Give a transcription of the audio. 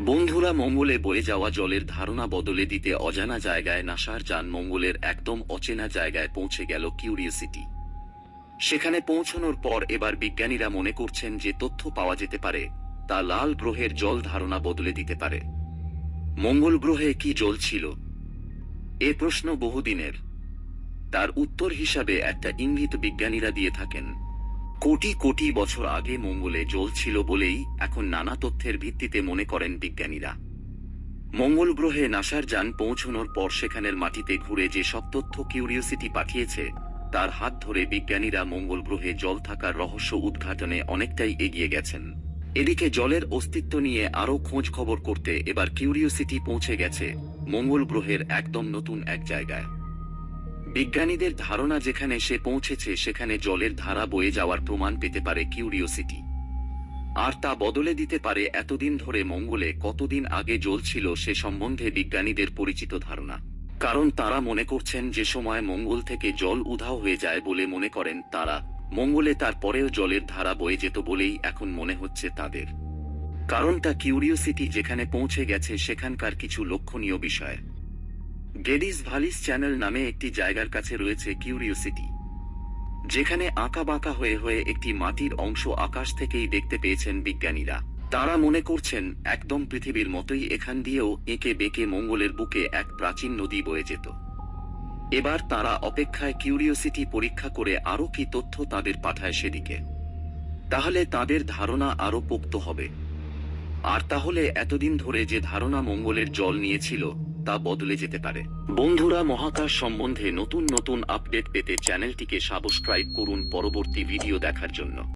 বন্ধুরা, মঙ্গলে বয়ে যাওয়া জলের ধারণা বদলে দিতে অজানা জায়গায় নাসার যান মঙ্গলের একদম অচেনা জায়গায় পৌঁছে গেল কিউরিওসিটি সেখানে পৌঁছানোর পর এবার বিজ্ঞানীরা মনে করছেন যে তথ্য পাওয়া যেতে পারে, তা লাল গ্রহের জল ধারণা বদলে দিতে পারে। মঙ্গল গ্রহে কি জল ছিল? এ প্রশ্ন বহুদিনের। তার উত্তর হিসাবে একটা ইঙ্গিত বিজ্ঞানীরা দিয়ে থাকেন। কোটি কোটি বছর আগে মঙ্গলে জল ছিল বলেই এখন নানা তথ্যের ভিত্তিতে মনে করেন বিজ্ঞানীরা। মঙ্গল গ্রহে নাসার যান পৌঁছানোর পর সেখানের মাটিতে ঘুরে যে সব তথ্য কিউরিওসিটি পাঠিয়েছে, তার হাত ধরে বিজ্ঞানীরা মঙ্গল গ্রহে জল থাকার রহস্য উদ্ঘাটনে অনেকটাই এগিয়ে গেছেন। এদিকে জলের অস্তিত্ব নিয়ে আরও খোঁজ খবর করতে এবার কিউরিওসিটি পৌঁছে গেছে মঙ্গল গ্রহের একদম নতুন এক জায়গায়। বিজ্ঞানীদের ধারণা যেখানে সে পৌঁছেছে, সেখানে জলের ধারা বয়ে যাওয়ার প্রমাণ পেতে পারে কিউরিওসিটি। আর তা বদলে দিতে পারে এতদিন ধরে মঙ্গলে কতদিন আগে জল ছিল সে সম্বন্ধে বিজ্ঞানীদের পরিচিত ধারণা। কারণ তারা মনে করছেন যে সময় মঙ্গল থেকে জল উধাও হয়ে যায় বলে মনে করেন তারা। মঙ্গলে তারপরেও জলের ধারা বয়ে যেত বলেই এখন মনে হচ্ছে তাদের। কারণটা কিউরিওসিটি যেখানে পৌঁছে গেছে সেখানকার কিছু লক্ষণীয় বিষয়। গেডিস ভালিস চ্যানেল নামে একটি জায়গার কাছে রয়েছে কিউরিওসিটি, যেখানে আঁকা বাঁকা হয়ে হয়ে একটি মাটির অংশ আকাশ থেকেই দেখতে পেয়েছেন বিজ্ঞানীরা। তারা মনে করছেন, একদম পৃথিবীর মতোই এখান দিয়েও এঁকে বেঁকে মঙ্গলের বুকে এক প্রাচীন নদী বয়ে যেত। এবার তারা অপেক্ষায় কিউরিওসিটি পরীক্ষা করে আরও কি তথ্য তাদের পাঠায় সেদিকে। তাহলে তাদের ধারণা আরও পোক্ত হবে। আর তাহলে এতদিন ধরে যে ধারণা মঙ্গলের জল নিয়েছিল তা বদলে যেতে পারে। বন্ধুরা, মহাকাশ সম্বন্ধে নতুন নতুন আপডেট পেতে চ্যানেলটিকে সাবস্ক্রাইব করুন পরবর্তী ভিডিও দেখার জন্য।